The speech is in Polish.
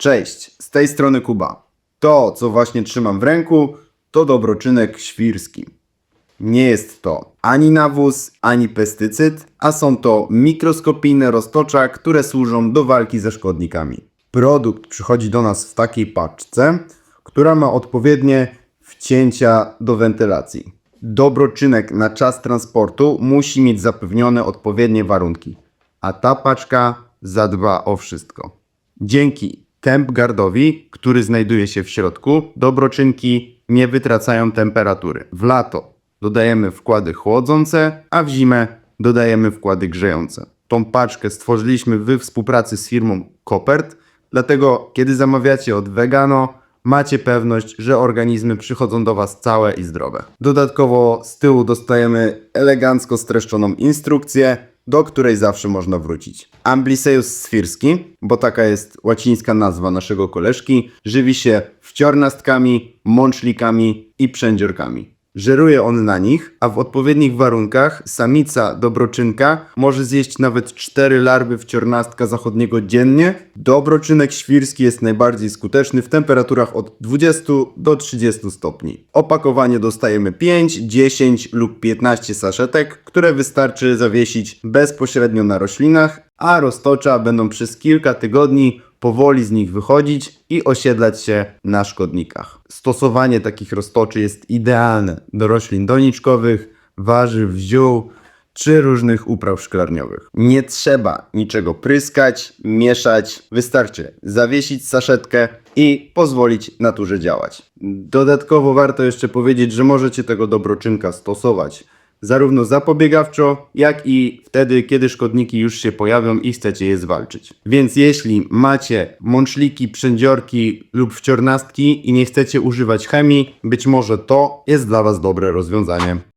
Cześć, z tej strony Kuba. To, co właśnie trzymam w ręku, to dobroczynek świrski. Nie jest to ani nawóz, ani pestycyd, a są to mikroskopijne roztocza, które służą do walki ze szkodnikami. Produkt przychodzi do nas w takiej paczce, która ma odpowiednie wcięcia do wentylacji. Dobroczynek na czas transportu musi mieć zapewnione odpowiednie warunki, a ta paczka zadba o wszystko. Dzięki TempGuardowi, który znajduje się w środku, dobroczynki nie wytracają temperatury. W lato dodajemy wkłady chłodzące, a w zimę dodajemy wkłady grzejące. Tą paczkę stworzyliśmy we współpracy z firmą Kopert, dlatego kiedy zamawiacie od Vegano, macie pewność, że organizmy przychodzą do Was całe i zdrowe. Dodatkowo z tyłu dostajemy elegancko streszczoną instrukcję, do której zawsze można wrócić. Ambliseus sfirski, bo taka jest łacińska nazwa naszego koleżki, żywi się wciornastkami, mączlikami i przędziorkami. Żeruje on na nich, a w odpowiednich warunkach samica dobroczynka może zjeść nawet 4 larwy wciornastka zachodniego dziennie. Dobroczynek świrski jest najbardziej skuteczny w temperaturach od 20 do 30 stopni. Opakowanie dostajemy 5, 10 lub 15 saszetek, które wystarczy zawiesić bezpośrednio na roślinach, a roztocza będą przez kilka tygodni powoli z nich wychodzić i osiedlać się na szkodnikach. Stosowanie takich roztoczy jest idealne do roślin doniczkowych, warzyw, ziół czy różnych upraw szklarniowych. Nie trzeba niczego pryskać, mieszać, wystarczy zawiesić saszetkę i pozwolić naturze działać. Dodatkowo warto jeszcze powiedzieć, że możecie tego dobroczynka stosować zarówno zapobiegawczo, jak i wtedy, kiedy szkodniki już się pojawią i chcecie je zwalczyć. Więc jeśli macie mączliki, przędziorki lub wciornastki i nie chcecie używać chemii, być może to jest dla Was dobre rozwiązanie.